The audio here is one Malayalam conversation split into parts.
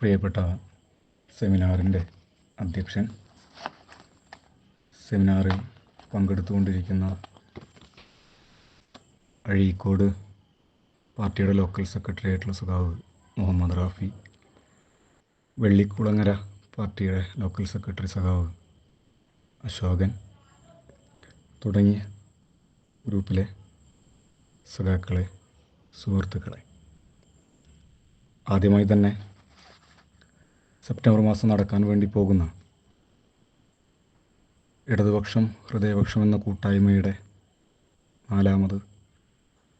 പ്രിയപ്പെട്ട സെമിനാറിന്റെ അധ്യക്ഷൻ. സെമിനാറിൽ പങ്കെടുത്തുകൊണ്ടിരിക്കുന്ന അഴീക്കോട് പാർട്ടിയുടെ ലോക്കൽ സെക്രട്ടറി ആയിട്ടുള്ള സഖാവ് മുഹമ്മദ് റാഫി വെള്ളിക്കുളങ്ങര പാർട്ടിയുടെ ലോക്കൽ സെക്രട്ടറി സഖാവ് അശോകൻ തുടങ്ങിയ ഗ്രൂപ്പിലെ സഖാക്കളെ സുഹൃത്തുക്കളെ. ആദ്യമായി തന്നെ സെപ്റ്റംബർ മാസം നടക്കാൻ വേണ്ടി പോകുന്ന ഇടതുപക്ഷം ഹൃദയപക്ഷം എന്ന കൂട്ടായ്മയുടെ നാലാമത്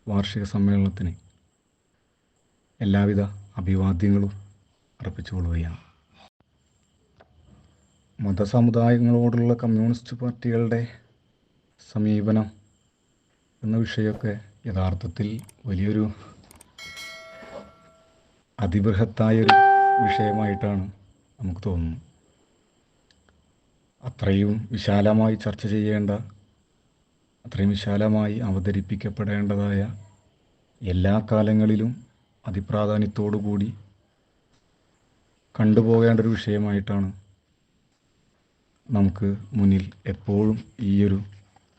വാർഷിക സമ്മേളനത്തിന് എല്ലാവിധ അഭിവാദ്യങ്ങളും അർപ്പിച്ചുകൊള്ളുകയാണ്. മതസമുദായങ്ങളോടുള്ള കമ്മ്യൂണിസ്റ്റ് പാർട്ടികളുടെ സമീപനം എന്ന വിഷയമൊക്കെ യഥാർത്ഥത്തിൽ വലിയൊരു അതിബൃഹത്തായൊരു വിഷയമായിട്ടാണ് നമുക്ക് തോന്നുന്നത്. അത്രയും വിശാലമായി ചർച്ച ചെയ്യേണ്ട അത്രയും വിശാലമായി അവതരിപ്പിക്കപ്പെടേണ്ടതായ എല്ലാ കാലങ്ങളിലും അതിപ്രാധാന്യത്തോടു കൂടി കണ്ടുപോകേണ്ട ഒരു വിഷയമായിട്ടാണ് നമുക്ക് മുന്നിൽ എപ്പോഴും ഈ ഒരു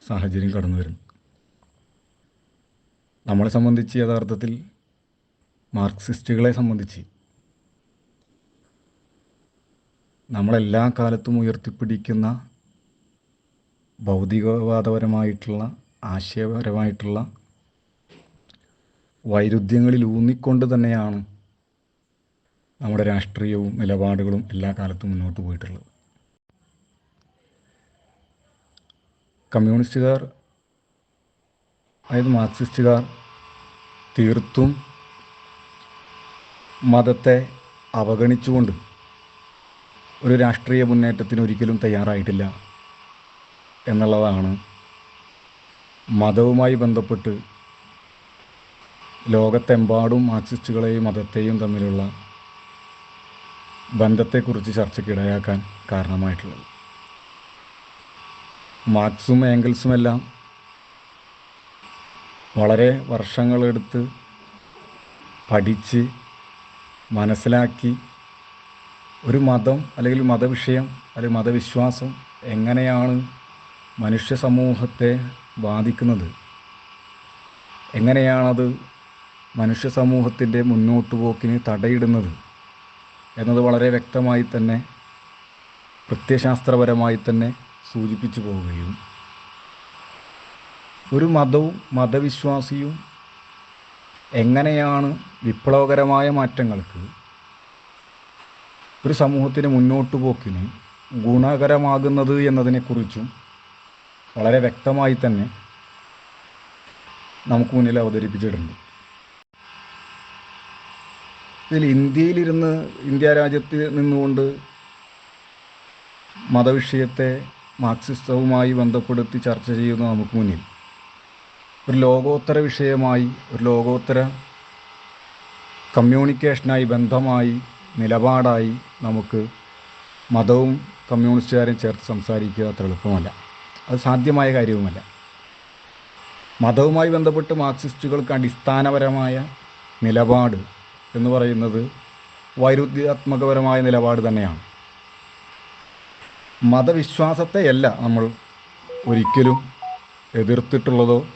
സാഹചര്യം കടന്നു വരുന്നത്. നമ്മളെ സംബന്ധിച്ച് യഥാർത്ഥത്തിൽ മാർക്സിസ്റ്റുകളെ സംബന്ധിച്ച് നമ്മളെല്ലാ കാലത്തും ഉയർത്തിപ്പിടിക്കുന്ന ഭൗതികവാദപരമായിട്ടുള്ള ആശയപരമായിട്ടുള്ള വൈരുദ്ധ്യങ്ങളിൽ ഊന്നിക്കൊണ്ട് തന്നെയാണ് നമ്മുടെ രാഷ്ട്രീയവും നിലപാടുകളും എല്ലാ കാലത്തും മുന്നോട്ട് പോയിട്ടുള്ളത്. കമ്മ്യൂണിസ്റ്റുകാർ അതായത് മാർക്സിസ്റ്റുകാർ തീർത്തും മതത്തെ അവഗണിച്ചുകൊണ്ട് ഒരു രാഷ്ട്രീയ മുന്നേറ്റത്തിന് ഒരിക്കലും തയ്യാറായിട്ടില്ല എന്നുള്ളതാണ് മതവുമായി ബന്ധപ്പെട്ട് ലോകത്തെമ്പാടും മാർക്സിസ്റ്റുകളെയും മതത്തെയും തമ്മിലുള്ള ബന്ധത്തെക്കുറിച്ച് ചർച്ചയ്ക്കിടയാക്കാൻ കാരണമായിട്ടുള്ളത്. മാർക്സും ഏംഗൽസുമെല്ലാം വളരെ വർഷങ്ങളെടുത്ത് പഠിച്ച് മനസ്സിലാക്കി ഒരു മതം അല്ലെങ്കിൽ മതവിഷയം അല്ലെങ്കിൽ മതവിശ്വാസം എങ്ങനെയാണ് മനുഷ്യ സമൂഹത്തെ ബാധിക്കുന്നത്? എങ്ങനെയാണത് മനുഷ്യ സമൂഹത്തിന്റെ മുന്നോട്ട് പോക്കിന് തടയിടുന്നത്? എന്നത് വളരെ വ്യക്തമായി തന്നെ പ്രത്യശാസ്ത്രപരമായി തന്നെ സൂചിപ്പിച്ചു പോവുകയും ഒരു മതവും മതവിശ്വാസിയും എങ്ങനെയാണ് വിപ്ലവകരമായ മാറ്റങ്ങൾക്ക് ഒരു സമൂഹത്തിന് മുന്നോട്ട് പോക്കിന് ഗുണകരമാകുന്നത് എന്നതിനെക്കുറിച്ചും വളരെ വ്യക്തമായി തന്നെ നമുക്ക് മുന്നിൽ അവതരിപ്പിച്ചിട്ടുണ്ട്. ഇതിൽ ഇന്ത്യയിലിരുന്ന് ഇന്ത്യ രാജ്യത്ത് നിന്നുകൊണ്ട് മതവിഷയത്തെ മാർക്സിസവുമായി ബന്ധപ്പെടുത്തി ചർച്ച ചെയ്യുന്ന നമുക്ക് മുന്നിൽ ഒരു ലോകോത്തര വിഷയമായി ഒരു ലോകോത്തര കമ്മ്യൂണിക്കേഷനായി ബന്ധമായി നിലപാടായി നമുക്ക് മതവും കമ്മ്യൂണിസ്റ്റുകാരും ചേർത്ത് സംസാരിക്കുക അത്ര എളുപ്പമല്ല. അത് സാധ്യമായ കാര്യവുമല്ല. മതവുമായി ബന്ധപ്പെട്ട് മാർക്സിസ്റ്റുകൾക്ക് അടിസ്ഥാനപരമായ നിലപാട് എന്ന് പറയുന്നത് വൈരുദ്ധ്യാത്മകപരമായ നിലപാട് തന്നെയാണ്. മതവിശ്വാസത്തെയല്ല നമ്മൾ ഒരിക്കലും എതിർത്തിട്ടുള്ളതോ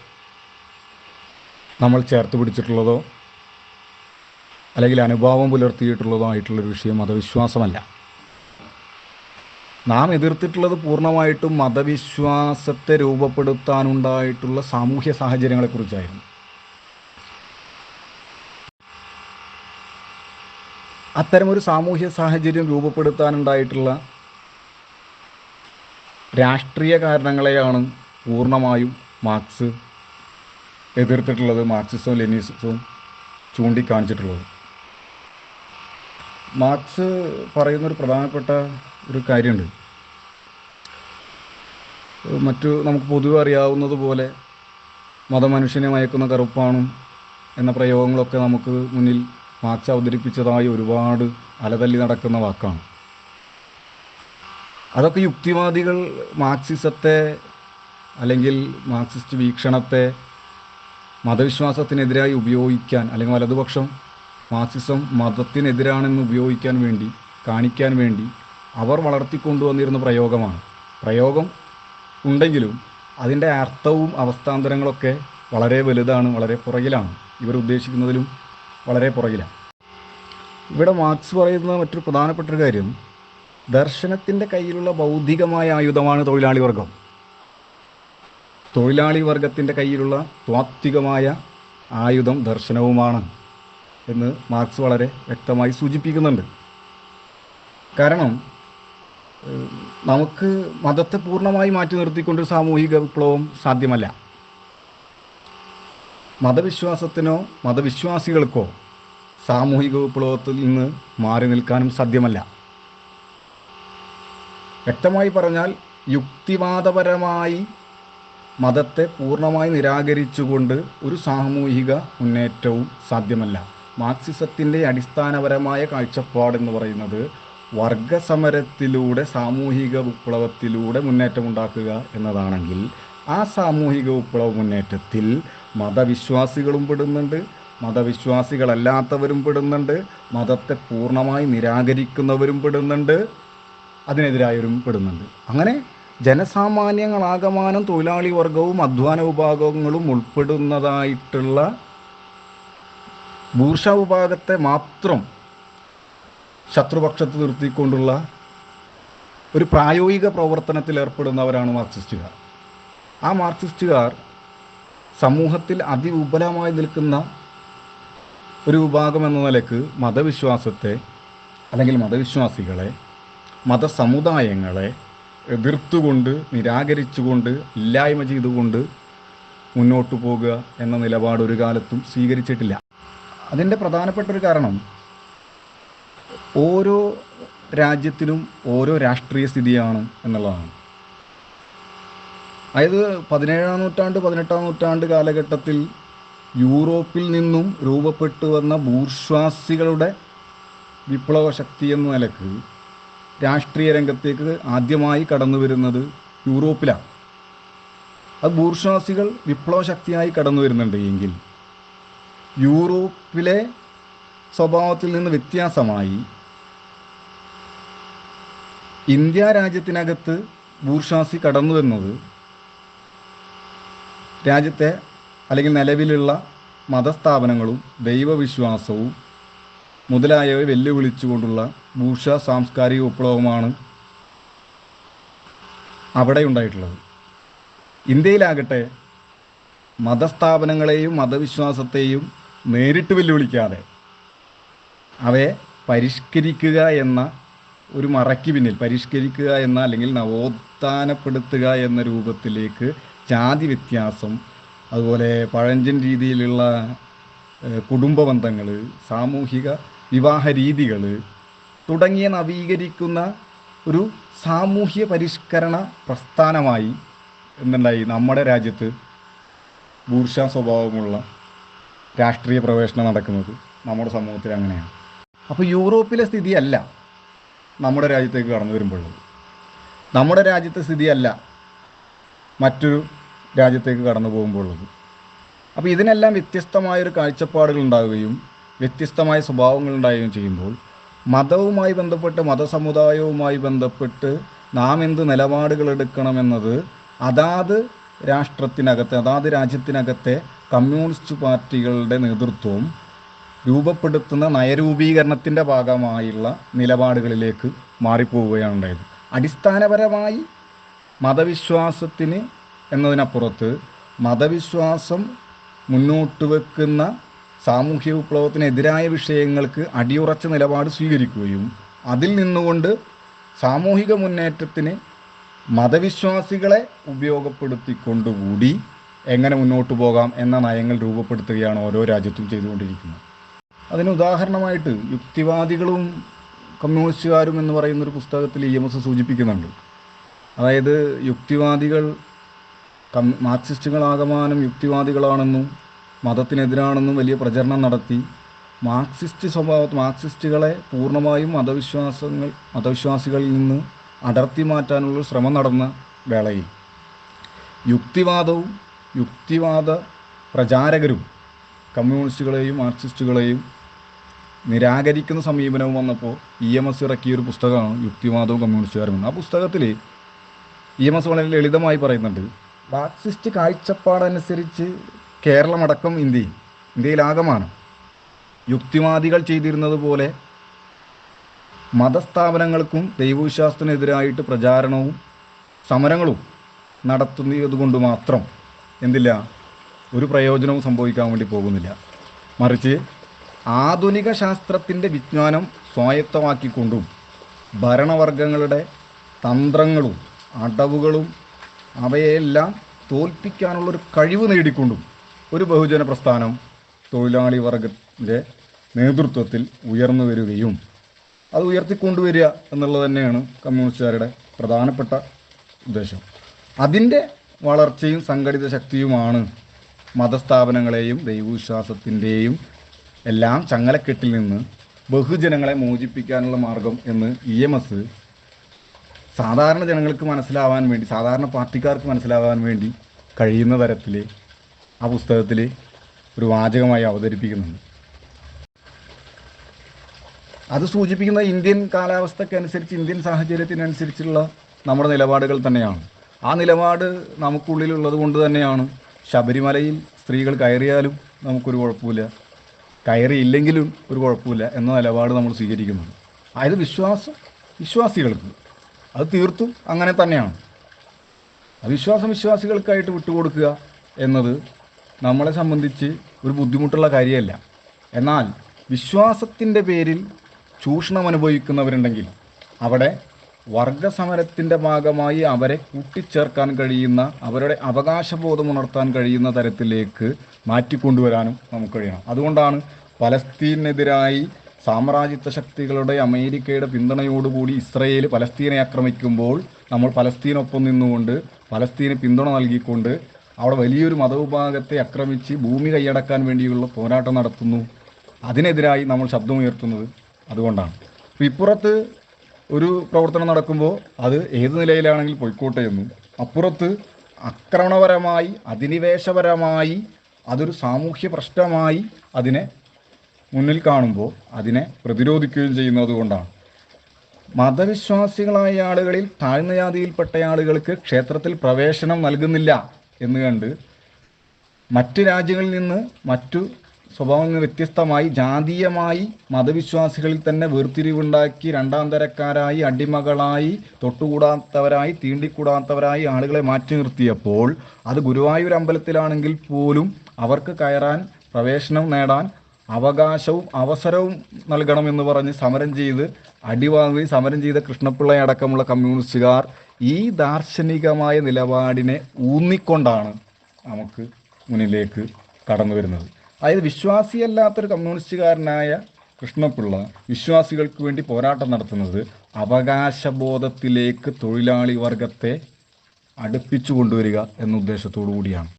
നമ്മൾ ചേർത്ത് പിടിച്ചിട്ടുള്ളതോ അല്ലെങ്കിൽ അനുഭാവം പുലർത്തിയിട്ടുള്ളതോ ആയിട്ടുള്ളൊരു വിഷയം മതവിശ്വാസമല്ല. നാം എതിർത്തിട്ടുള്ളത് പൂർണമായിട്ടും മതവിശ്വാസത്തെ രൂപപ്പെടുത്താനുണ്ടായിട്ടുള്ള സാമൂഹ്യ സാഹചര്യങ്ങളെക്കുറിച്ചായിരുന്നു. അത്തരമൊരു സാമൂഹ്യ സാഹചര്യം രൂപപ്പെടുത്താനുണ്ടായിട്ടുള്ള രാഷ്ട്രീയ കാരണങ്ങളെയാണ് പൂർണമായും മാർക്സ് എതിർത്തിട്ടുള്ളത് മാർക്സിസവും ലെനിസവും ചൂണ്ടിക്കാണിച്ചിട്ടുള്ളത്. മാർക്സ് പറയുന്ന ഒരു പ്രധാനപ്പെട്ട ഒരു കാര്യമുണ്ട്. മറ്റു നമുക്ക് പൊതുവെ അറിയാവുന്നതുപോലെ മതമനുഷ്യനെ മയക്കുന്ന കറുപ്പാണും എന്ന പ്രയോഗങ്ങളൊക്കെ നമുക്ക് മുന്നിൽ മാർക്സ് അവതരിപ്പിച്ചതായി ഒരുപാട് അലതല്ലി നടക്കുന്ന വാക്കാണ്. അതൊക്കെ യുക്തിവാദികൾ മാർക്സിസത്തെ അല്ലെങ്കിൽ മാർക്സിസ്റ്റ് വീക്ഷണത്തെ മതവിശ്വാസത്തിനെതിരായി ഉപയോഗിക്കാൻ അല്ലെങ്കിൽ വലതുപക്ഷം മാർക്സിസം മതത്തിനെതിരാണെന്ന് ഉപയോഗിക്കാൻ വേണ്ടി കാണിക്കാൻ വേണ്ടി അവർ വളർത്തിക്കൊണ്ടുവന്നിരുന്ന പ്രയോഗമാണ്. പ്രയോഗം ഉണ്ടെങ്കിലും അതിന്റെ അർത്ഥവും അവസ്ഥാന്തരങ്ങളൊക്കെ വളരെ വലുതാണ് വളരെ പുറകിലാണ്. ഇവർ ഉദ്ദേശിക്കുന്നതിലും വളരെ പുറകിലാണ്. ഇവിടെ മാർക്സ് പറയുന്ന മറ്റൊരു പ്രധാനപ്പെട്ട ഒരു കാര്യം ദർശനത്തിന്റെ കയ്യിലുള്ള ബൗദ്ധികമായ ആയുധമാണ് തൊഴിലാളി വർഗം. തൊഴിലാളി വർഗത്തിന്റെ കയ്യിലുള്ള ത്വാത്വികമായ ആയുധം ദർശനവുമാണ്. എന്ന് മാർക്സ് വളരെ വ്യക്തമായി സൂചിപ്പിക്കുന്നുണ്ട്. കാരണം നമുക്ക് മതത്തെ പൂർണമായി മാറ്റി നിർത്തിക്കൊണ്ട് സാമൂഹിക വിപ്ലവം സാധ്യമല്ല. മതവിശ്വാസത്തിനോ മതവിശ്വാസികൾക്കോ സാമൂഹിക വിപ്ലവത്തിൽ നിന്ന് മാറി നിൽക്കാനും സാധ്യമല്ല. വ്യക്തമായി പറഞ്ഞാൽ യുക്തിവാദപരമായി മതത്തെ പൂർണമായി നിരാകരിച്ചുകൊണ്ട് ഒരു സാമൂഹിക മുന്നേറ്റവും സാധ്യമല്ല. മാർക്സിസത്തിന്റെ അടിസ്ഥാനപരമായ കാഴ്ചപ്പാടെന്ന് പറയുന്നത് വർഗസമരത്തിലൂടെ സാമൂഹിക വിപ്ലവത്തിലൂടെ മുന്നേറ്റമുണ്ടാക്കുക എന്നതാണെങ്കിൽ ആ സാമൂഹിക വിപ്ലവ മുന്നേറ്റത്തിൽ മതവിശ്വാസികളും പെടുന്നുണ്ട് മതവിശ്വാസികളല്ലാത്തവരും പെടുന്നുണ്ട് മതത്തെ പൂർണമായി നിരാകരിക്കുന്നവരും പെടുന്നുണ്ട് അതിനെതിരായവരും പെടുന്നുണ്ട്. അങ്ങനെ ജനസാമാന്യങ്ങളാകമാനം തൊഴിലാളി വർഗവും അധ്വാന വിഭാഗങ്ങളും ഉൾപ്പെടുന്നതായിട്ടുള്ള ഭൂഷ വിഭാഗത്തെ മാത്രം ശത്രുപക്ഷത്ത് നിർത്തിക്കൊണ്ടുള്ള ഒരു പ്രായോഗിക പ്രവർത്തനത്തിൽ ഏർപ്പെടുന്നവരാണ് മാർക്സിസ്റ്റുകാർ. ആ മാർക്സിസ്റ്റുകാർ സമൂഹത്തിൽ അതിവിപുലമായി നിൽക്കുന്ന ഒരു വിഭാഗം എന്ന നിലയ്ക്ക് മതവിശ്വാസത്തെ അല്ലെങ്കിൽ മതവിശ്വാസികളെ മതസമുദായങ്ങളെ എതിർത്തുകൊണ്ട് നിരാകരിച്ചുകൊണ്ട് ഇല്ലായ്മ ചെയ്തുകൊണ്ട് മുന്നോട്ട് പോകുക എന്ന നിലപാട് ഒരു കാലത്തും സ്വീകരിച്ചിട്ടില്ല. അതിന്റെ പ്രധാനപ്പെട്ട ഒരു കാരണം ഓരോ രാജ്യത്തിനും ഓരോ രാഷ്ട്രീയ സ്ഥിതിയാണ് എന്നുള്ളതാണ്. അതായത് പതിനേഴാം നൂറ്റാണ്ട് പതിനെട്ടാം നൂറ്റാണ്ട് കാലഘട്ടത്തിൽ യൂറോപ്പിൽ നിന്നും രൂപപ്പെട്ടു വന്ന ബൂർഷ്വാസികളുടെ വിപ്ലവ ശക്തി എന്ന നിലയ്ക്ക് രാഷ്ട്രീയ രംഗത്തേക്ക് ആദ്യമായി കടന്നു വരുന്നത് യൂറോപ്പിലാണ്. അത് ബൂർഷ്വാസികൾ വിപ്ലവ ശക്തിയായി കടന്നു വരുന്നുണ്ട് എങ്കിൽ യൂറോപ്പിലെ സ്വഭാവത്തിൽ നിന്ന് വ്യത്യാസമായി ഇന്ത്യ രാജ്യത്തിനകത്ത് ബൂർഷാസി കടന്നു എന്നത് രാജ്യത്തെ അല്ലെങ്കിൽ നിലവിലുള്ള മതസ്ഥാപനങ്ങളും ദൈവവിശ്വാസവും മുതലായവ വെല്ലുവിളിച്ചുകൊണ്ടുള്ള ഭൂഷ സാംസ്കാരിക വിപ്ലവമാണ് അവിടെ ഉണ്ടായിട്ടുള്ളത്. ഇന്ത്യയിലാകട്ടെ മതസ്ഥാപനങ്ങളെയും മതവിശ്വാസത്തെയും നേരിട്ട് വെല്ലുവിളിക്കാതെ അവയെ പരിഷ്കരിക്കുക എന്ന ഒരു മറയ്ക്ക് പിന്നിൽ പരിഷ്കരിക്കുക എന്ന അല്ലെങ്കിൽ നവോത്ഥാനപ്പെടുത്തുക എന്ന രൂപത്തിലേക്ക് ജാതി വ്യത്യാസം അതുപോലെ പഴഞ്ചൻ രീതിയിലുള്ള കുടുംബ ബന്ധങ്ങൾ സാമൂഹിക വിവാഹ രീതികൾ തുടങ്ങിയ നവീകരിക്കുന്ന ഒരു സാമൂഹ്യ പരിഷ്കരണ പ്രസ്ഥാനമായി എന്തുണ്ടായി? നമ്മുടെ രാജ്യത്ത് ഭൂർഷ സ്വഭാവമുള്ള രാഷ്ട്രീയ പ്രവേശനം നടക്കുന്നത് നമ്മുടെ സമൂഹത്തിൽ അങ്ങനെയാണ്. അപ്പോൾ യൂറോപ്പിലെ സ്ഥിതിയല്ല നമ്മുടെ രാജ്യത്തേക്ക് കടന്നു വരുമ്പോഴുള്ളത്. നമ്മുടെ രാജ്യത്തെ സ്ഥിതിയല്ല മറ്റൊരു രാജ്യത്തേക്ക് കടന്നു പോകുമ്പോഴുള്ളത്. അപ്പോൾ ഇതിനെല്ലാം വ്യത്യസ്തമായൊരു കാഴ്ചപ്പാടുകൾ ഉണ്ടാവുകയും വ്യത്യസ്തമായ സ്വഭാവങ്ങൾ ഉണ്ടാവുകയും ചെയ്യുമ്പോൾ മതവുമായി ബന്ധപ്പെട്ട് മതസമുദായവുമായി ബന്ധപ്പെട്ട് നാം എന്ത് നിലപാടുകൾ എടുക്കണമെന്നത് അതാത് രാഷ്ട്രത്തിനകത്തെ അതാത് രാജ്യത്തിനകത്തെ കമ്മ്യൂണിസ്റ്റ് പാർട്ടികളുടെ നേതൃത്വവും രൂപപ്പെടുത്തുന്ന നയരൂപീകരണത്തിന്റെ ഭാഗമായുള്ള നിലപാടുകളിലേക്ക് മാറിപ്പോവുകയാണ് ഉണ്ടായത് അടിസ്ഥാനപരമായി മതവിശ്വാസത്തിന് എന്നതിനപ്പുറത്ത് മതവിശ്വാസം മുന്നോട്ട് വെക്കുന്ന സാമൂഹ്യ വിപ്ലവത്തിനെതിരായ വിഷയങ്ങൾക്ക് അടിയുറച്ച നിലപാട് സ്വീകരിക്കുകയും അതിൽ നിന്നുകൊണ്ട് സാമൂഹിക മുന്നേറ്റത്തിന് മതവിശ്വാസികളെ ഉപയോഗപ്പെടുത്തിക്കൊണ്ടുകൂടി എങ്ങനെ മുന്നോട്ട് പോകാം എന്ന നയങ്ങൾ രൂപപ്പെടുത്തുകയാണ് ഓരോ രാജ്യത്തും ചെയ്തുകൊണ്ടിരിക്കുന്നത്. അതിന് ഉദാഹരണമായിട്ട് യുക്തിവാദികളും കമ്മ്യൂണിസ്റ്റുകാരും എന്ന് പറയുന്ന ഒരു പുസ്തകത്തിൽ ഇ എം എസ് സൂചിപ്പിക്കുന്നുണ്ട്. അതായത് യുക്തിവാദികൾ കം മാർക്സിസ്റ്റുകളാകമാനം യുക്തിവാദികളാണെന്നും മതത്തിനെതിരാണെന്നും വലിയ പ്രചരണം നടത്തി മാർക്സിസ്റ്റ് സ്വഭാവ മാർക്സിസ്റ്റുകളെ പൂർണമായും മതവിശ്വാസങ്ങൾ മതവിശ്വാസികളിൽ നിന്ന് അടർത്തി മാറ്റാനുള്ള ശ്രമം നടന്ന വേളയിൽ യുക്തിവാദവും യുക്തിവാദ പ്രചാരകരും കമ്മ്യൂണിസ്റ്റുകളെയും മാർക്സിസ്റ്റുകളെയും നിരാകരിക്കുന്ന സമീപനവും വന്നപ്പോൾ ഇ എം എസ് ഇറക്കിയ ഒരു പുസ്തകമാണ് യുക്തിവാദവും കമ്മ്യൂണിസ്റ്റുകാരും എന്ന്. ആ പുസ്തകത്തിൽ ഇ എം എസ് വളരെ ലളിതമായി പറയുന്നുണ്ട്. മാർക്സിസ്റ്റ് കാഴ്ചപ്പാടനുസരിച്ച് കേരളമടക്കം ഇന്ത്യയിൽ ഇന്ത്യയിലാകമാണ്. യുക്തിവാദികൾ ചെയ്തിരുന്നത് പോലെ മതസ്ഥാപനങ്ങൾക്കും ദൈവവിശ്വാസത്തിനെതിരായിട്ട് പ്രചാരണവും സമരങ്ങളും നടത്തുന്നത് കൊണ്ട് മാത്രം എന്തില്ല ഒരു പ്രയോജനവും സംഭവിക്കാൻ വേണ്ടി പോകുന്നില്ല. മറിച്ച് ആധുനിക ശാസ്ത്രത്തിന്റെ വിജ്ഞാനം സ്വായത്തമാക്കിക്കൊണ്ടും ഭരണവർഗങ്ങളുടെ തന്ത്രങ്ങളും അടവുകളും അവയെല്ലാം തോൽപ്പിക്കാനുള്ളൊരു കഴിവ് നേടിക്കൊണ്ടും ഒരു ബഹുജന പ്രസ്ഥാനം തൊഴിലാളി വർഗത്തിന്റെ നേതൃത്വത്തിൽ ഉയർന്നു വരികയും അത് ഉയർത്തിക്കൊണ്ടുവരിക എന്നുള്ളത് തന്നെയാണ് കമ്മ്യൂണിസ്റ്റുകാരുടെ പ്രധാനപ്പെട്ട ഉദ്ദേശം. അതിന്റെ വളർച്ചയും സംഘടിത ശക്തിയുമാണ് മതസ്ഥാപനങ്ങളെയും ദൈവവിശ്വാസത്തിന്റെയും എല്ലാം ചങ്ങലക്കെട്ടിൽ നിന്ന് ബഹുജനങ്ങളെ മോചിപ്പിക്കാനുള്ള മാർഗം എന്ന് ഇ എം എസ് സാധാരണ ജനങ്ങൾക്ക് മനസ്സിലാവാൻ വേണ്ടി സാധാരണ പാർട്ടിക്കാർക്ക് മനസ്സിലാവാൻ വേണ്ടി കഴിയുന്ന തരത്തിൽ ആ പുസ്തകത്തിൽ ഒരു വാചകമായി അവതരിപ്പിക്കുന്നുണ്ട്. അത് സൂചിപ്പിക്കുന്ന ഇന്ത്യൻ കാലാവസ്ഥക്കനുസരിച്ച് ഇന്ത്യൻ സാഹചര്യത്തിനനുസരിച്ചുള്ള നമ്മുടെ നിലപാടുകൾ തന്നെയാണ്. ആ നിലപാട് നമുക്കുള്ളിലുള്ളത് കൊണ്ട് തന്നെയാണ്. ശബരിമലയിൽ സ്ത്രീകൾ കയറിയാലും നമുക്കൊരു കുഴപ്പമില്ല. കയറിയില്ലെങ്കിലും ഒരു കുഴപ്പമില്ല എന്ന നിലപാട് നമ്മൾ സ്വീകരിക്കുന്നത് അതായത് വിശ്വാസം വിശ്വാസികൾക്ക് അത് തീർത്തും അങ്ങനെ തന്നെയാണ്. അവിശ്വാസം വിശ്വാസികൾക്കായിട്ട് വിട്ടുകൊടുക്കുക എന്നത് നമ്മളെ സംബന്ധിച്ച് ഒരു ബുദ്ധിമുട്ടുള്ള കാര്യമല്ല. എന്നാൽ വിശ്വാസത്തിന്റെ പേരിൽ ചൂഷണം അനുഭവിക്കുന്നവരുണ്ടെങ്കിൽ അവിടെ വർഗസമരത്തിന്റെ ഭാഗമായി അവരെ കൂട്ടിച്ചേർക്കാൻ കഴിയുന്ന അവരുടെ അവകാശബോധം ഉണർത്താൻ കഴിയുന്ന തരത്തിലേക്ക് മാറ്റിക്കൊണ്ടുവരാനും നമുക്ക് കഴിയണം. അതുകൊണ്ടാണ് പലസ്തീനെതിരായി സാമ്രാജ്യത്വ ശക്തികളുടെ അമേരിക്കയുടെ പിന്തുണയോടുകൂടി ഇസ്രയേൽ പലസ്തീനെ ആക്രമിക്കുമ്പോൾ നമ്മൾ പലസ്തീനൊപ്പം നിന്നുകൊണ്ട് പലസ്തീന് പിന്തുണ നൽകിക്കൊണ്ട് അവിടെ വലിയൊരു മതവിഭാഗത്തെ ആക്രമിച്ച് ഭൂമി കൈയടക്കാൻ വേണ്ടിയുള്ള പോരാട്ടം നടത്തുന്നു. അതിനെതിരായി നമ്മൾ ശബ്ദമുയർത്തുന്നത് അതുകൊണ്ടാണ്. ഇപ്പുറത്ത് ഒരു പ്രവർത്തനം നടക്കുമ്പോൾ അത് ഏത് നിലയിലാണെങ്കിൽ പോയിക്കോട്ടെ എന്നും. അപ്പുറത്ത് ആക്രമണപരമായി അധിനിവേശപരമായി അതൊരു സാമൂഹ്യ പ്രശ്നമായി അതിനെ മുന്നിൽ കാണുമ്പോൾ അതിനെ പ്രതിരോധിക്കുകയും ചെയ്യുന്നത് കൊണ്ടാണ്. മതവിശ്വാസികളായ ആളുകളിൽ താഴ്ന്ന ജാതിയിൽപ്പെട്ട ആളുകൾക്ക് ക്ഷേത്രത്തിൽ പ്രവേശനം നൽകുന്നില്ല എന്ന് കണ്ട് മറ്റ് രാജ്യങ്ങളിൽ നിന്ന് മറ്റു നിന്ന് വ്യത്യസ്തമായി ജാതീയമായി മതവിശ്വാസികളിൽ തന്നെ വേർതിരിവുണ്ടാക്കി രണ്ടാം തരക്കാരായി അടിമകളായി തൊട്ടുകൂടാത്തവരായി തീണ്ടിക്കൂടാത്തവരായി ആളുകളെ മാറ്റി നിർത്തിയപ്പോൾ അത് ഗുരുവായൂർ അമ്പലത്തിലാണെങ്കിൽ പോലും അവർക്ക് കയറാൻ പ്രവേശനം നേടാൻ അവകാശവും അവസരവും നൽകണമെന്ന് പറഞ്ഞ് സമരം ചെയ്ത് അടിവാങ്ങി സമരം ചെയ്ത കൃഷ്ണപിള്ള അടക്കമുള്ള കമ്മ്യൂണിസ്റ്റുകാർ ഈ ദാർശനികമായ നിലപാടിനെ ഊന്നിക്കൊണ്ടാണ് നമുക്ക് മുന്നിലേക്ക് കടന്നു വരുന്നത്. അതായത് വിശ്വാസിയല്ലാത്തൊരു കമ്മ്യൂണിസ്റ്റുകാരനായ കൃഷ്ണപിള്ള വിശ്വാസികൾക്ക് വേണ്ടി പോരാട്ടം നടത്തുന്നത് അവകാശബോധത്തിലേക്ക് തൊഴിലാളി വർഗത്തെ അടുപ്പിച്ചു കൊണ്ടുവരിക എന്ന ഉദ്ദേശത്തോടു കൂടിയാണ്.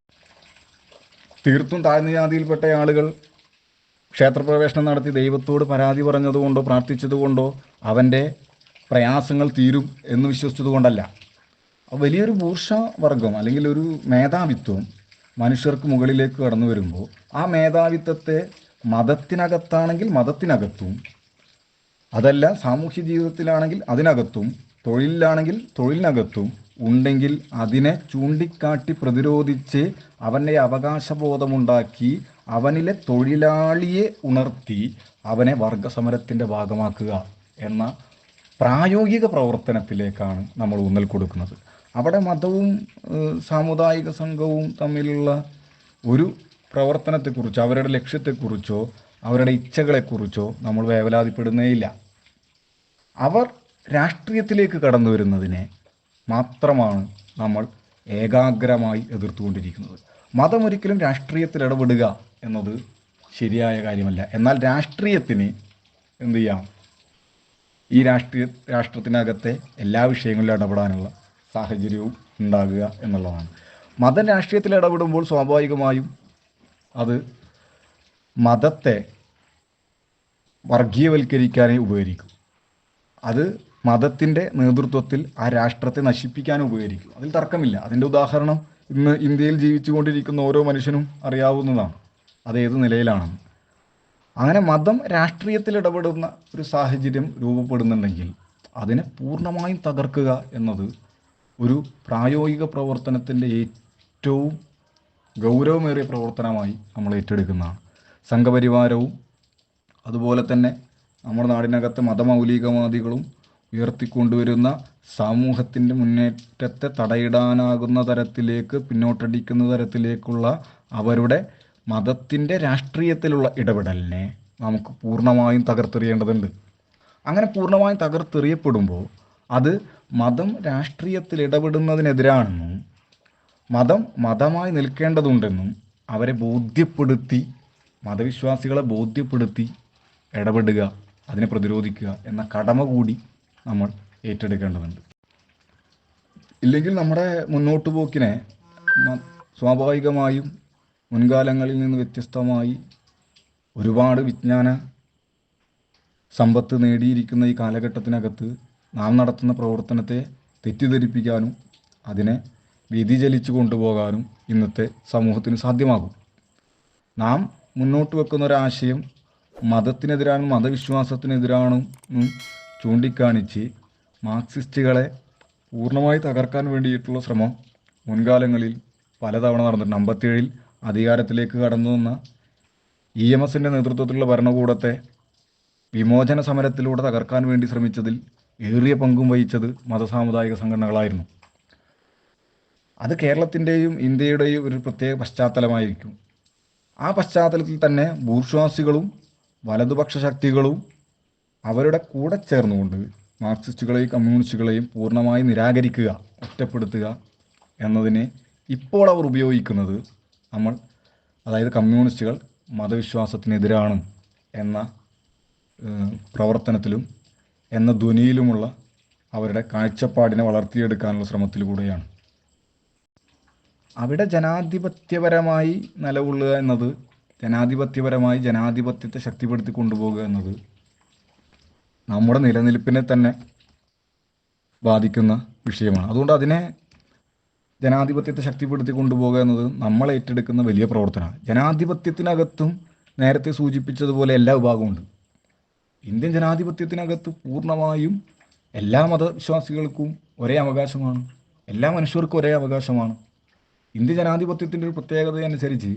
തീർത്തും താഴ്ന്ന ജാതിയിൽപ്പെട്ട ആളുകൾ ക്ഷേത്രപ്രവേശനം നടത്തി ദൈവത്തോട് പരാതി പറഞ്ഞതുകൊണ്ടോ പ്രാർത്ഥിച്ചതുകൊണ്ടോ അവന്റെ പ്രയാസങ്ങൾ തീരും എന്ന് വിശ്വസിച്ചതുകൊണ്ടല്ല വലിയൊരു ബൂർഷ വർഗം അല്ലെങ്കിൽ ഒരു മേധാവിത്വം മനുഷ്യർക്ക് മുകളിലേക്ക് കടന്നു വരുമ്പോൾ ആ മേധാവിത്വത്തെ മതത്തിനകത്താണെങ്കിൽ മതത്തിനകത്തും അതല്ല സാമൂഹ്യ ജീവിതത്തിലാണെങ്കിൽ അതിനകത്തും തൊഴിലിലാണെങ്കിൽ തൊഴിലിനകത്തും ഉണ്ടെങ്കിൽ അതിനെ ചൂണ്ടിക്കാട്ടി പ്രതിരോധിച്ച് അവന്റെ അവകാശബോധമുണ്ടാക്കി അവനിലെ തൊഴിലാളിയെ ഉണർത്തി അവനെ വർഗസമരത്തിന്റെ ഭാഗമാക്കുക എന്ന പ്രായോഗിക പ്രവർത്തനത്തിലേക്കാണ് നമ്മൾ ഊന്നൽ കൊടുക്കുന്നത്. അവിടെ മതവും സാമുദായിക സംഘവും തമ്മിലുള്ള ഒരു പ്രവർത്തനത്തെക്കുറിച്ചോ അവരുടെ ലക്ഷ്യത്തെക്കുറിച്ചോ അവരുടെ ഇച്ഛകളെക്കുറിച്ചോ നമ്മൾ വേവലാതിപ്പെടുന്നേയില്ല അവർ രാഷ്ട്രീയത്തിലേക്ക് കടന്നു വരുന്നതിനെ മാത്രമാണ് നമ്മൾ ഏകാഗ്രമായി എതിർത്തുകൊണ്ടിരിക്കുന്നത്. മതമൊരിക്കലും രാഷ്ട്രീയത്തിൽ ഇടപെടുക എന്നത് ശരിയായ കാര്യമല്ല. എന്നാൽ രാഷ്ട്രീയത്തിന് എന്തു ചെയ്യാം? ഈ രാഷ്ട്രീയ രാഷ്ട്രത്തിനകത്തെ എല്ലാ വിഷയങ്ങളിലും ഇടപെടാനുള്ള സാഹചര്യവും ഉണ്ടാകുക എന്നുള്ളതാണ്. മതം രാഷ്ട്രീയത്തിൽ ഇടപെടുമ്പോൾ സ്വാഭാവികമായും അത് മതത്തെ വർഗീയവൽക്കരിക്കാനേ ഉപകരിക്കും. അത് മതത്തിന്റെ നേതൃത്വത്തിൽ ആ രാഷ്ട്രത്തെ നശിപ്പിക്കാൻ ഉപകരിക്കും. അതിൽ തർക്കമില്ല. അതിന്റെ ഉദാഹരണം ഇന്ന് ഇന്ത്യയിൽ ജീവിച്ചുകൊണ്ടിരിക്കുന്ന ഓരോ മനുഷ്യനും അറിയാവുന്നതാണ്. അത് ഏത് നിലയിലാണെന്ന്. അങ്ങനെ മതം രാഷ്ട്രീയത്തിൽ ഇടപെടുന്ന ഒരു സാഹചര്യം രൂപപ്പെടുന്നുണ്ടെങ്കിൽ അതിനെ പൂർണമായും തകർക്കുക എന്നത് ഒരു പ്രായോഗിക പ്രവർത്തനത്തിന്റെ ഏറ്റവും ഗൗരവമേറിയ പ്രവർത്തനമായി നമ്മൾ ഏറ്റെടുക്കുന്നതാണ്. സംഘപരിവാരവും അതുപോലെ തന്നെ നമ്മുടെ നാടിനകത്തെ മതമൗലികവാദികളും ഉയർത്തിക്കൊണ്ടുവരുന്ന സമൂഹത്തിന്റെ മുന്നേറ്റത്തെ തടയിടാനാകുന്ന തരത്തിലേക്ക് പിന്നോട്ടടിക്കുന്ന തരത്തിലേക്കുള്ള അവരുടെ മതത്തിന്റെ രാഷ്ട്രീയത്തിലുള്ള ഇടപെടലിനെ നമുക്ക് പൂർണമായും തകർത്തെറിയേണ്ടതുണ്ട്. അങ്ങനെ പൂർണമായും തകർത്തെറിയപ്പെടുമ്പോൾ അത് മതം രാഷ്ട്രീയത്തിൽ ഇടപെടുന്നതിനെതിരാണെന്നും മതം മതമായി നിൽക്കേണ്ടതുണ്ടെന്നും അവരെ ബോധ്യപ്പെടുത്തി മതവിശ്വാസികളെ ബോധ്യപ്പെടുത്തി ഇടപെടുക അതിനെ പ്രതിരോധിക്കുക എന്ന കടമ കൂടി നമ്മൾ ഏറ്റെടുക്കേണ്ടതുണ്ട്. ഇല്ലെങ്കിൽ നമ്മുടെ മുന്നോട്ട് പോക്കിനെ സ്വാഭാവികമായും മുൻകാലങ്ങളിൽ നിന്ന് വ്യത്യസ്തമായി ഒരുപാട് വിജ്ഞാന സമ്പത്ത് നേടിയിരിക്കുന്ന ഈ കാലഘട്ടത്തിനകത്ത് നാം നടത്തുന്ന പ്രവർത്തനത്തെ തെറ്റിദ്ധരിപ്പിക്കാനും അതിനെ വ്യതിചലിച്ചു കൊണ്ടുപോകാനും ഇന്നത്തെ സമൂഹത്തിന് സാധ്യമാകും. നാം മുന്നോട്ട് വെക്കുന്ന ഒരാശയം മതത്തിനെതിരാണ് മതവിശ്വാസത്തിനെതിരാണും ചൂണ്ടിക്കാണിച്ച് മാർക്സിസ്റ്റുകളെ പൂർണമായി തകർക്കാൻ വേണ്ടിയിട്ടുള്ള ശ്രമം മുൻകാലങ്ങളിൽ പലതവണ നടന്നിട്ടുണ്ട്. അമ്പത്തിയേഴിൽ അധികാരത്തിലേക്ക് കടന്നു വന്ന ഇ എം എസിന്റെ നേതൃത്വത്തിലുള്ള ഭരണകൂടത്തെ വിമോചന സമരത്തിലൂടെ തകർക്കാൻ വേണ്ടി ശ്രമിച്ചതിൽ ഏറിയ പങ്കും വഹിച്ചത് മതസാമുദായിക സംഘടനകളായിരുന്നു. അത് കേരളത്തിന്റെയും ഇന്ത്യയുടെയും ഒരു പ്രത്യേക പശ്ചാത്തലമായിരിക്കും. ആ പശ്ചാത്തലത്തിൽ തന്നെ ബൂർഷ്വാസികളും വലതുപക്ഷ ശക്തികളും അവരുടെ കൂടെ ചേർന്നുകൊണ്ട് മാർക്സിസ്റ്റുകളെയും കമ്മ്യൂണിസ്റ്റുകളെയും പൂർണമായി നിരാകരിക്കുക ഒറ്റപ്പെടുത്തുക എന്നതിനെ ഇപ്പോൾ അവർ ഉപയോഗിക്കുന്നത് നമ്മൾ അതായത് കമ്മ്യൂണിസ്റ്റുകൾ മതവിശ്വാസത്തിനെതിരാണ് എന്ന പ്രവർത്തനത്തിലും എന്ന ധ്വനിയിലുമുള്ള അവരുടെ കാഴ്ചപ്പാടിനെ വളർത്തിയെടുക്കാനുള്ള ശ്രമത്തിലൂടെയാണ് അവിടെ ജനാധിപത്യപരമായി നിലകൊള്ളുക എന്നത് ജനാധിപത്യപരമായി ജനാധിപത്യത്തെ ശക്തിപ്പെടുത്തി കൊണ്ടുപോകുക എന്നത് നമ്മുടെ നിലനിൽപ്പിനെ തന്നെ ബാധിക്കുന്ന വിഷയമാണ്. അതുകൊണ്ട് അതിനെ ജനാധിപത്യത്തെ ശക്തിപ്പെടുത്തി കൊണ്ടുപോകുക എന്നത് നമ്മൾ ഏറ്റെടുക്കുന്ന വലിയ പ്രവർത്തനമാണ്. ജനാധിപത്യത്തിനകത്തും നേരത്തെ സൂചിപ്പിച്ചതുപോലെ എല്ലാ വിഭാഗമുണ്ട് ഇന്ത്യൻ ജനാധിപത്യത്തിനകത്ത് പൂർണമായും എല്ലാ മതവിശ്വാസികൾക്കും ഒരേ അവകാശമാണ്. എല്ലാ മനുഷ്യർക്കും ഒരേ അവകാശമാണ്. ഇന്ത്യൻ ജനാധിപത്യത്തിന്റെ ഒരു പ്രത്യേകത അനുസരിച്ച്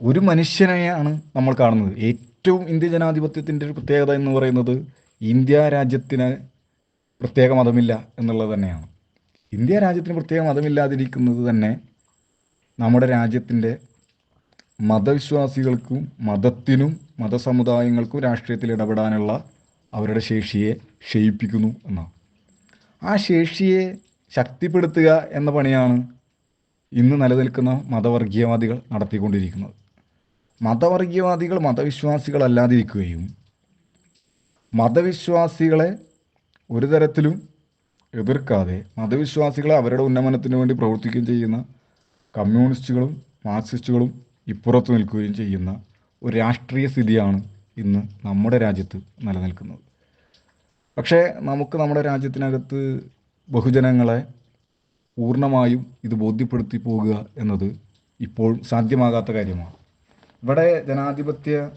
ഒരു മനുഷ്യനെയാണ് നമ്മൾ കാണുന്നത്. ഏറ്റവും ഇന്ത്യ ജനാധിപത്യത്തിന്റെ ഒരു പ്രത്യേകത എന്ന് പറയുന്നത് ഇന്ത്യ രാജ്യത്തിന് പ്രത്യേക മതമില്ല എന്നുള്ളത് തന്നെയാണ്. ഇന്ത്യ രാജ്യത്തിന് പ്രത്യേക മതമില്ലാതിരിക്കുന്നത് തന്നെ നമ്മുടെ രാജ്യത്തിന്റെ മതവിശ്വാസികൾക്കും മതത്തിനും മതസമുദായങ്ങൾക്കും രാഷ്ട്രീയത്തിൽ ഇടപെടാനുള്ള അവരുടെ ശേഷിയെ ക്ഷയിപ്പിക്കുന്നു എന്നാണ്. ആ ശേഷിയെ ശക്തിപ്പെടുത്തുക എന്ന പണിയാണ് ഇന്ന് നിലനിൽക്കുന്ന മതവർഗീയവാദികൾ നടത്തിക്കൊണ്ടിരിക്കുന്നത്. മതവർഗീയവാദികൾ മതവിശ്വാസികളല്ലാതിരിക്കുകയും മതവിശ്വാസികളെ ഒരു തരത്തിലും എതിർക്കാതെ മതവിശ്വാസികളെ അവരുടെ ഉന്നമനത്തിന് വേണ്ടി പ്രവർത്തിക്കുകയും ചെയ്യുന്ന കമ്മ്യൂണിസ്റ്റുകളും മാർക്സിസ്റ്റുകളും ഇപ്പുറത്ത് നിൽക്കുകയും ചെയ്യുന്ന ഒരു രാഷ്ട്രീയ സ്ഥിതിയാണ് ഇന്ന് നമ്മുടെ രാജ്യത്ത് നിലനിൽക്കുന്നത്. പക്ഷേ നമുക്ക് നമ്മുടെ രാജ്യത്തിനകത്ത് ബഹുജനങ്ങളെ പൂർണമായും ഇത് ബോധ്യപ്പെടുത്തി പോകുക എന്നത് ഇപ്പോൾ സാധ്യമാകാത്ത കാര്യമാണ്. ഇവിടെ ജനാധിപത്യ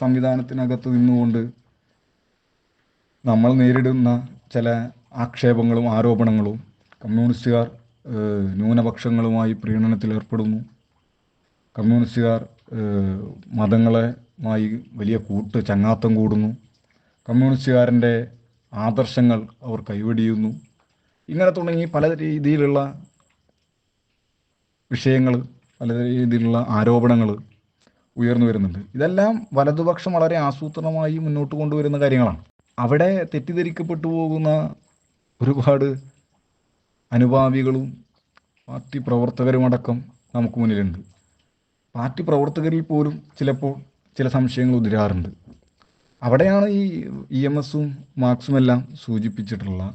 സംവിധാനത്തിനകത്ത് നിന്നുകൊണ്ട് നമ്മൾ നേരിടുന്ന ചില ആക്ഷേപങ്ങളും ആരോപണങ്ങളും കമ്മ്യൂണിസ്റ്റുകാർ ന്യൂനപക്ഷങ്ങളുമായി പ്രീണനത്തിൽ ഏർപ്പെടുന്നു. കമ്മ്യൂണിസ്റ്റുകാർ മതങ്ങളുമായി വലിയ കൂട്ട് ചങ്ങാത്തം കൂടുന്നു. കമ്മ്യൂണിസ്റ്റുകാരന്റെ ആദർശങ്ങൾ അവർ കൈവെടിയുന്നു. ഇങ്ങനെ തുടങ്ങി പല രീതിയിലുള്ള വിഷയങ്ങൾ പല രീതിയിലുള്ള ആരോപണങ്ങൾ ഉയർന്നു വരുന്നുണ്ട്. ഇതെല്ലാം വലതുപക്ഷം വളരെ ആസൂത്രണമായി മുന്നോട്ട് കൊണ്ടുവരുന്ന കാര്യങ്ങളാണ്. അവിടെ തെറ്റിദ്ധരിക്കപ്പെട്ടു പോകുന്ന ഒരുപാട് അനുഭാവികളും പാർട്ടി പ്രവർത്തകരുമടക്കം നമുക്ക് മുന്നിലുണ്ട്. പാർട്ടി പ്രവർത്തകരിൽ പോലും ചിലപ്പോൾ ചില സംശയങ്ങൾ ഉതിരാറുണ്ട്. അവിടെയാണ് ഈ ഇ എം എസും മാർക്സും എല്ലാം സൂചിപ്പിച്ചിട്ടുള്ള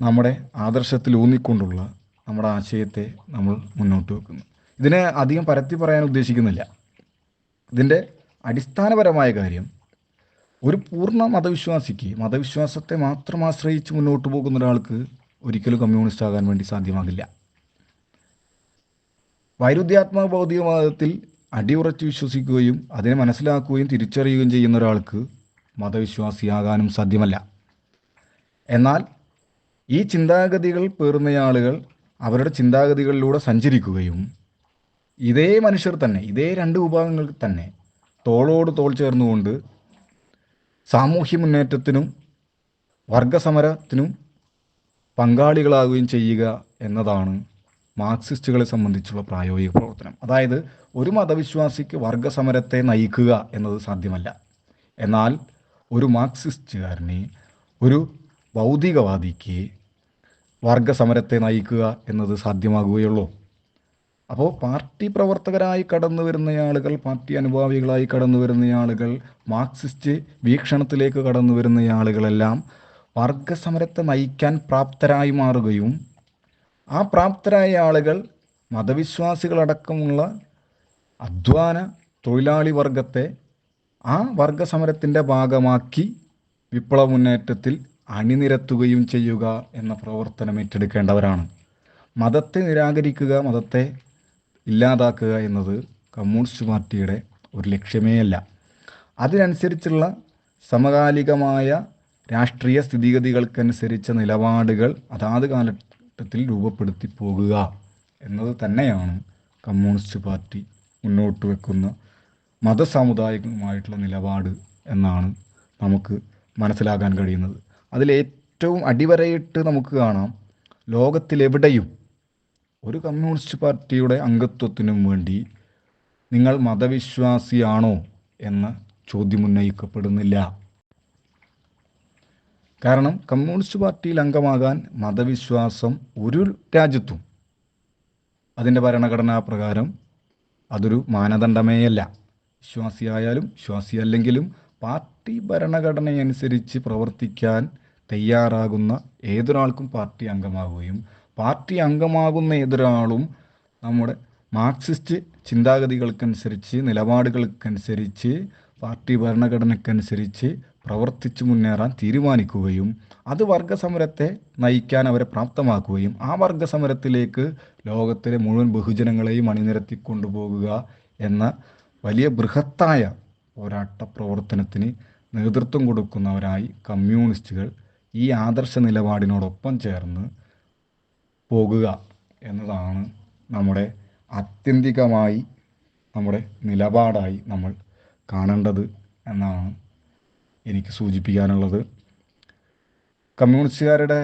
നമ്മുടെ ആദർശത്തിൽ ഊന്നിക്കൊണ്ടുള്ള നമ്മുടെ ആശയത്തെ നമ്മൾ മുന്നോട്ട് വെക്കുന്നു. ഇതിനെ അധികം പരത്തി പറയാൻ ഉദ്ദേശിക്കുന്നില്ല. ഇതിന്റെ അടിസ്ഥാനപരമായ കാര്യം ഒരു പൂർണ മതവിശ്വാസിക്ക് മതവിശ്വാസത്തെ മാത്രം ആശ്രയിച്ച് മുന്നോട്ട് പോകുന്ന ഒരാൾക്ക് ഒരിക്കലും കമ്മ്യൂണിസ്റ്റ് ആകാൻ വേണ്ടി സാധ്യമാകില്ല. വൈരുദ്ധ്യാത്മക ഭൗതികവാദത്തിൽ അടിയുറച്ച് വിശ്വസിക്കുകയും അതിനെ മനസ്സിലാക്കുകയും തിരിച്ചറിയുകയും ചെയ്യുന്ന ഒരാൾക്ക് മതവിശ്വാസിയാകാനും സാധ്യമല്ല. എന്നാൽ ഈ ചിന്താഗതികൾ പേറുന്ന ആളുകൾ അവരുടെ ചിന്താഗതികളിലൂടെ സഞ്ചരിക്കുകയും ഇതേ മനുഷ്യർ തന്നെ ഇതേ രണ്ട് വിഭാഗങ്ങൾ തന്നെ തോളോട് തോൾ ചേർന്നുകൊണ്ട് സാമൂഹ്യ മുന്നേറ്റത്തിനും വർഗസമരത്തിനും പങ്കാളികളാകുകയും ചെയ്യുക എന്നതാണ് മാർക്സിസ്റ്റുകളെ സംബന്ധിച്ചുള്ള പ്രായോഗിക പ്രവർത്തനം. അതായത് ഒരു മതവിശ്വാസിക്ക് വർഗസമരത്തെ നയിക്കുക എന്നത് സാധ്യമല്ല. എന്നാൽ ഒരു മാർക്സിസ്റ്റുകാരനെ ഒരു ഭൗതികവാദിക്ക് വർഗസമരത്തെ നയിക്കുക എന്നത് സാധ്യമാകുകയുള്ളൂ. അപ്പോൾ പാർട്ടി പ്രവർത്തകരായി കടന്നു വരുന്ന ആളുകൾ പാർട്ടി അനുഭാവികളായി കടന്നു വരുന്ന ആളുകൾ മാർക്സിസ്റ്റ് വീക്ഷണത്തിലേക്ക് കടന്നു വരുന്ന ആളുകളെല്ലാം വർഗസമരത്തെ നയിക്കാൻ പ്രാപ്തരായി മാറുകയും ആ പ്രാപ്തരായ ആളുകൾ മതവിശ്വാസികളടക്കമുള്ള അധ്വാന തൊഴിലാളി വർഗത്തെ ആ വർഗസമരത്തിന്റെ ഭാഗമാക്കി വിപ്ലവ മുന്നേറ്റത്തിൽ അണിനിരത്തുകയും ചെയ്യുക എന്ന പ്രവർത്തനം ഏറ്റെടുക്കേണ്ടവരാണ്. മതത്തെ നിരാകരിക്കുക മതത്തെ ഇല്ലാതാക്കുക എന്നത് കമ്മ്യൂണിസ്റ്റ് പാർട്ടിയുടെ ഒരു ലക്ഷ്യമേ അല്ല അതിനനുസരിച്ചുള്ള സമകാലികമായ രാഷ്ട്രീയ സ്ഥിതിഗതികൾക്കനുസരിച്ച നിലപാടുകൾ അതാത് കാലഘട്ടത്തിൽ രൂപപ്പെടുത്തി പോകുക എന്നത് തന്നെയാണ് കമ്മ്യൂണിസ്റ്റ് പാർട്ടി മുന്നോട്ട് വെക്കുന്ന മതസാമുദായികമായിട്ടുള്ള നിലപാട് എന്നാണ് നമുക്ക് മനസ്സിലാക്കാൻ കഴിയുന്നത്. അതിലേറ്റവും അടിവരയിട്ട് നമുക്ക് കാണാം ലോകത്തിലെവിടെയും ഒരു കമ്മ്യൂണിസ്റ്റ് പാർട്ടിയുടെ അംഗത്വത്തിനും വേണ്ടി നിങ്ങൾ മതവിശ്വാസിയാണോ എന്ന ചോദ്യം ഉന്നയിക്കപ്പെടുന്നില്ല. കാരണം കമ്മ്യൂണിസ്റ്റ് പാർട്ടിയിൽ അംഗമാകാൻ മതവിശ്വാസം ഒരു രാജ്യത്തും അതിന്റെ ഭരണഘടനാ പ്രകാരം അതൊരു മാനദണ്ഡമേയല്ല. വിശ്വാസിയായാലും വിശ്വാസി അല്ലെങ്കിലും പാർട്ടി ഭരണഘടനയനുസരിച്ച് പ്രവർത്തിക്കാൻ തയ്യാറാകുന്ന ഏതൊരാൾക്കും പാർട്ടി അംഗമാവുകയും പാർട്ടി അംഗമാകുന്ന ഏതൊരാളും നമ്മുടെ മാർക്സിസ്റ്റ് ചിന്താഗതികൾക്കനുസരിച്ച് നിലപാടുകൾക്കനുസരിച്ച് പാർട്ടി ഭരണഘടനയ്ക്കനുസരിച്ച് പ്രവർത്തിച്ചു മുന്നേറാൻ തീരുമാനിക്കുകയും അത് വർഗസമരത്തെ നയിക്കാൻ അവരെ പ്രാപ്തമാക്കുകയും ആ വർഗസമരത്തിലേക്ക് ലോകത്തിലെ മുഴുവൻ ബഹുജനങ്ങളെയും അണിനിരത്തി കൊണ്ടുപോകുക എന്ന വലിയ ബൃഹത്തായ പോരാട്ട പ്രവർത്തനത്തിന് നേതൃത്വം കൊടുക്കുന്നവരായി കമ്മ്യൂണിസ്റ്റുകൾ ഈ ആദർശ നിലപാടിനോടൊപ്പം ചേർന്ന് പോകുക എന്നതാണ് നമ്മുടെ ആത്യന്തികമായി നമ്മുടെ നിലപാടായി നമ്മൾ കാണേണ്ടത് എന്നാണ് എനിക്ക് സൂചിപ്പിക്കാനുള്ളത്. കമ്മ്യൂണിസ്റ്റുകാരുടെ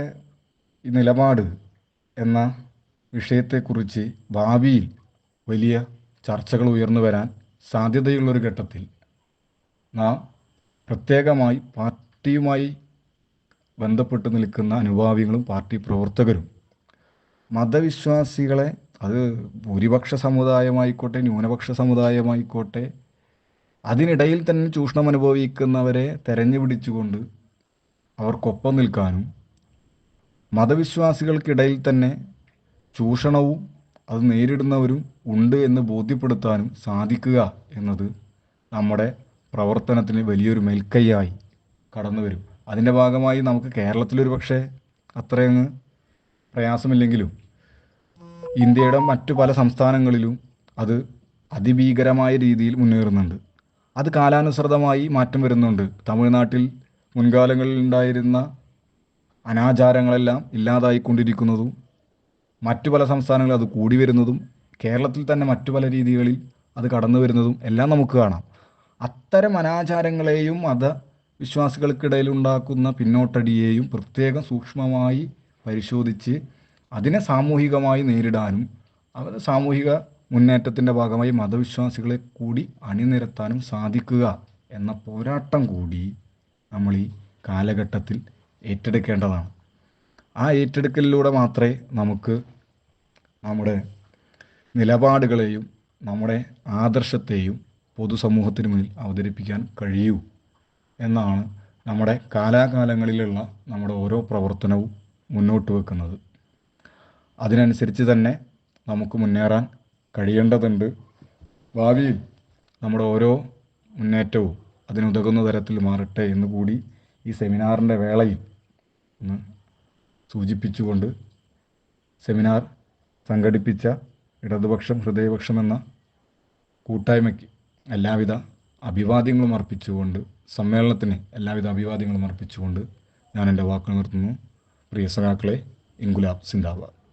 നിലപാട് എന്ന വിഷയത്തെക്കുറിച്ച് ഭാവിയിൽ വലിയ ചർച്ചകൾ ഉയർന്നു വരാൻ സാധ്യതയുള്ളൊരു ഘട്ടത്തിൽ നാം പ്രത്യേകമായി പാർട്ടിയുമായി ബന്ധപ്പെട്ട് നിൽക്കുന്ന അനുഭാവികളും പാർട്ടി പ്രവർത്തകരും മതവിശ്വാസികളെ അത് ഭൂരിപക്ഷ സമുദായമായിക്കോട്ടെ ന്യൂനപക്ഷ സമുദായമായിക്കോട്ടെ അതിനിടയിൽ തന്നെ ചൂഷണം അനുഭവിക്കുന്നവരെ തെരഞ്ഞു പിടിച്ചുകൊണ്ട് അവർക്കൊപ്പം നിൽക്കാനും മതവിശ്വാസികൾക്കിടയിൽ തന്നെ ചൂഷണവും അത് നേരിടുന്നവരും ഉണ്ട് എന്ന് ബോധ്യപ്പെടുത്താനും സാധിക്കുക എന്നത് നമ്മുടെ പ്രവർത്തനത്തിന് വലിയൊരു മേൽക്കൈയായി കടന്നു വരും. അതിന്റെ ഭാഗമായി നമുക്ക് കേരളത്തിലൊരു പക്ഷേ അത്രയങ്ങ് പ്രയാസമില്ലെങ്കിലും ഇന്ത്യയുടെ മറ്റു പല സംസ്ഥാനങ്ങളിലും അത് അതിഭീകരമായ രീതിയിൽ മുന്നേറുന്നുണ്ട്. അത് കാലാനുസൃതമായി മാറ്റം വരുന്നുണ്ട്. തമിഴ്നാട്ടിൽ മുൻകാലങ്ങളിൽ ഉണ്ടായിരുന്ന അനാചാരങ്ങളെല്ലാം ഇല്ലാതായിക്കൊണ്ടിരിക്കുന്നതും മറ്റു പല സംസ്ഥാനങ്ങളിൽ അത് കൂടി വരുന്നതും കേരളത്തിൽ തന്നെ മറ്റു പല രീതികളിൽ അത് കടന്നു വരുന്നതും എല്ലാം നമുക്ക് കാണാം. അത്തരം അനാചാരങ്ങളെയും മത വിശ്വാസികൾക്കിടയിൽ ഉണ്ടാക്കുന്ന പിന്നോട്ടടിയെയും പ്രത്യേകം സൂക്ഷ്മമായി പരിശോധിച്ച് അതിനെ സാമൂഹികമായി നേരിടാനും അവരെ സാമൂഹിക മുന്നേറ്റത്തിന്റെ ഭാഗമായി മതവിശ്വാസികളെ കൂടി അണിനിരത്താനും സാധിക്കുക എന്ന പോരാട്ടം കൂടി നമ്മൾ ഈ കാലഘട്ടത്തിൽ ഏറ്റെടുക്കേണ്ടതാണ്. ആ ഏറ്റെടുക്കലിലൂടെ മാത്രമേ നമുക്ക് നമ്മുടെ നിലപാടുകളെയും നമ്മുടെ ആദർശത്തെയും പൊതുസമൂഹത്തിന് മുന്നിൽ അവതരിപ്പിക്കാൻ കഴിയൂ എന്നാണ് നമ്മുടെ കാലാകാലങ്ങളിലുള്ള നമ്മുടെ ഓരോ പ്രവർത്തനവും മുന്നോട്ട് വെക്കുന്നത്. അതിനനുസരിച്ച് തന്നെ നമുക്ക് മുന്നേറാൻ കഴിയേണ്ടതുണ്ട്. ഭാവിയിൽ നമ്മുടെ ഓരോ മുന്നേറ്റവും അതിനുതകുന്ന തരത്തിൽ മാറട്ടെ എന്ന് കൂടി ഈ സെമിനാറിന്റെ വേളയിൽ ഒന്ന് സൂചിപ്പിച്ചുകൊണ്ട് സെമിനാർ സംഘടിപ്പിച്ച ഇടതുപക്ഷം ഹൃദയപക്ഷം എന്ന കൂട്ടായ്മയ്ക്ക് എല്ലാവിധ അഭിവാദ്യങ്ങളും അർപ്പിച്ചുകൊണ്ട് സമ്മേളനത്തിന് എല്ലാവിധ അഭിവാദ്യങ്ങളും അർപ്പിച്ചുകൊണ്ട് ഞാൻ എന്റെ വാക്കുകൾ നിർത്തുന്നു. പ്രിയ സഖാക്കളെ ഇൻഗുലാബ് സിന്ദാബാദ്.